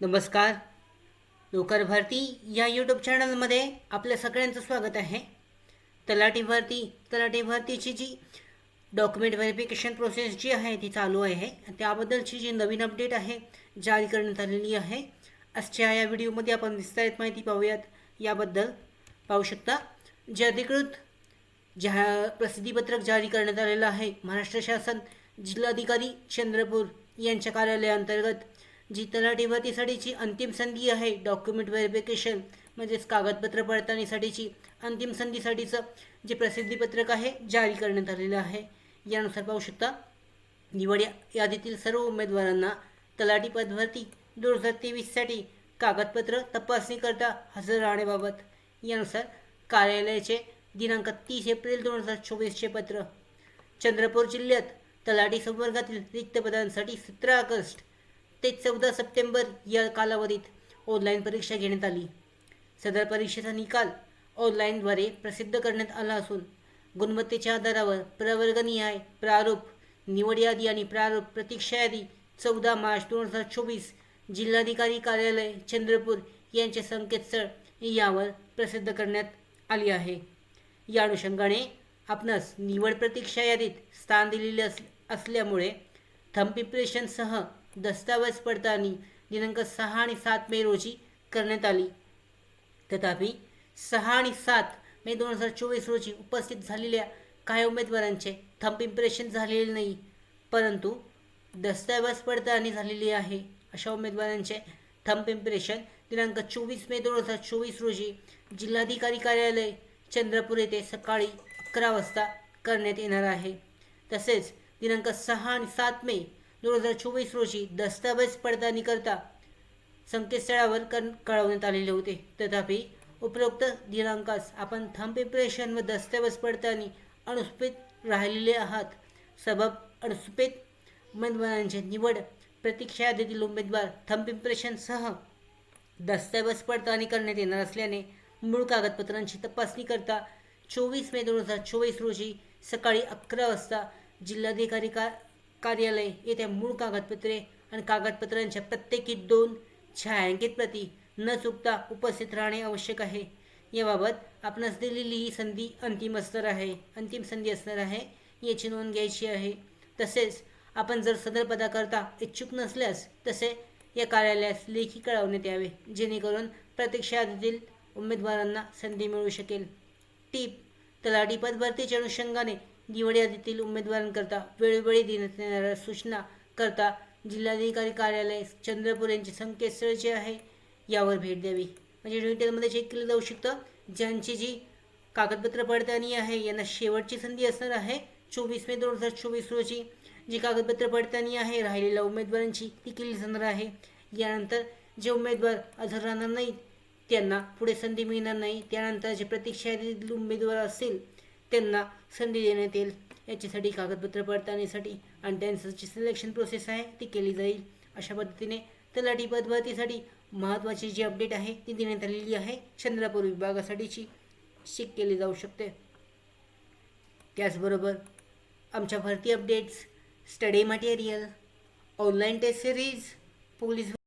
नमस्कार. लोकर भरती या यूट्यूब चॅनलमध्ये आपल्या सगळ्यांचं स्वागत आहे. तलाठी भरती तलाठी भरतीची जी डॉक्युमेंट व्हेरिफिकेशन प्रोसेस जी आहे ती चालू आहे. त्याबद्दलची जी नवीन अपडेट आहे जारी करण्यात आलेली आहे. आजच्या या व्हिडिओमध्ये आपण विस्तारित माहिती पाहूयात. याबद्दल पाहू शकता. जे अधिकृत ज्या प्रसिद्धीपत्रक जारी करण्यात आलेलं आहे महाराष्ट्र शासन जिल्हाधिकारी चंद्रपूर यांच्या कार्यालयाअंतर्गत जी तलाठीभरतीसाठीची अंतिम संधी आहे डॉक्युमेंट व्हेरिफिकेशन म्हणजेच कागदपत्र पडताळणीसाठीची अंतिम संधीसाठीचं जे प्रसिद्धीपत्रक आहे जारी करण्यात आलेलं आहे. यानुसार पाहू शकता निवड या- यादीतील सर्व उमेदवारांना तलाठी पदभरती दोन हजार तेवीससाठी कागदपत्र तपासणीकरता हजर राहण्याबाबत. यानुसार कार्यालयाचे दिनांक तीस एप्रिल दोन हजार चोवीसचे पत्र. चंद्रपूर जिल्ह्यात तलाठी संवर्गातील रिक्त पदांसाठी सतरा ऑगस्ट ते चौदा सप्टेंबर या कालावधीत ऑनलाईन परीक्षा घेण्यात आली. सदर परीक्षेचा निकाल ऑनलाईनद्वारे प्रसिद्ध करण्यात आला असून गुणवत्तेच्या आधारावर प्रवर्गनिहाय प्रारूप निवड यादी आणि प्रारूप प्रतीक्षा यादी चौदा मार्च दोन हजार चोवीस जिल्हाधिकारी कार्यालय चंद्रपूर यांचे संकेतस्थळ यावर प्रसिद्ध करण्यात आली आहे. या अनुषंगाने आपणास निवड प्रतीक्षा यादीत स्थान दिलेले अस असल्यामुळे थंब दस्तावेज पडताळणी दिनांक सहा आणि सात मे रोजी करण्यात आली. तथापि सहा आणि सात मे दोन हजार चोवीस रोजी उपस्थित झालेल्या काही उमेदवारांचे थंप इम्प्रेशन झालेले नाही परंतु दस्तावेज पडताळणी झालेली आहे अशा उमेदवारांचे थंप इम्प्रेशन दिनांक चोवीस मे दोन हजार चोवीस रोजी जिल्हाधिकारी कार्यालय चंद्रपूर येथे सकाळी अकरा वाजता करण्यात येणार आहे. तसेच दिनांक सहा आणि सात मे दोन हजार चोवीस रोजी दस्तावेज पडताळणीकरता संकेतस्थळावर कर कळवण्यात आलेले होते. तथापि उपरोक्त दिनांकास आपण थंब प्रिपरेशन व दस्तावेज पडताळणी अनुस्पित राहिलेले आहात. सबब अनुस्पित उमेदवारांची निवड प्रतीक्षा यादीतील उमेदवार थंब इम्प्रेशनसह दस्तावेज पडताळणी करण्यात येणार असल्याने मूळ कागदपत्रांची तपासणी करता चोवीस मे दोन हजार चोवीस रोजी सकाळी अकरा वाजता जिल्हाधिकारी का कार्यालय येथे मूळ कागदपत्रे आणि कागदपत्रांच्या प्रत्येकी दोन छायांकित प्रती न चुकता उपस्थित राहणे आवश्यक आहे. याबाबत आपणास दिलेली ही संधी अंतिम असणार आहे. अंतिम संधी असणार आहे याची नोंद घ्यायची आहे. तसेच आपण जर सदर पदाकरता इच्छुक नसल्यास तसे या कार्यालयास लेखी कळवण्यात यावे जेणेकरून प्रतीक्षा यादीतील उमेदवारांना संधी मिळू शकेल. टीप तलाठी पद भरतीच्या अनुषंगाने निवड यादीतील उमेदवारांकरता वेळोवेळी देण्यात येणाऱ्या सूचना करता जिल्हाधिकारी कार्यालय चंद्रपूर यांचे संकेतस्थळ जे आहे यावर भेट द्यावी. म्हणजे डिटेलमध्ये चेक केलं जाऊ शकतं. ज्यांची जी कागदपत्र पडताळणी आहे यांना शेवटची संधी असणार आहे. चोवीस मे दोन हजार चोवीस रोजी जी कागदपत्र पडताळणी आहे राहिलेल्या उमेदवारांची ती केली जाणार आहे. यानंतर जे उमेदवार हजर राहणार नाहीत त्यांना पुढे संधी मिळणार नाही. त्यानंतर जे प्रतीक्षा यादीतील उमेदवार असेल त्यांना संधी देण्यात येईल. याच्यासाठी कागदपत्र पडताळणीसाठी आणि त्यांचं जी सिलेक्शन प्रोसेस आहे ती केली जाईल. अशा पद्धतीने तलाठी पद भरतीसाठी महत्त्वाची जी अपडेट आहे ती देण्यात आलेली आहे. चंद्रपूर विभागासाठीची चेक केली जाऊ शकते. त्याचबरोबर आमच्या भरती updates study material online test series police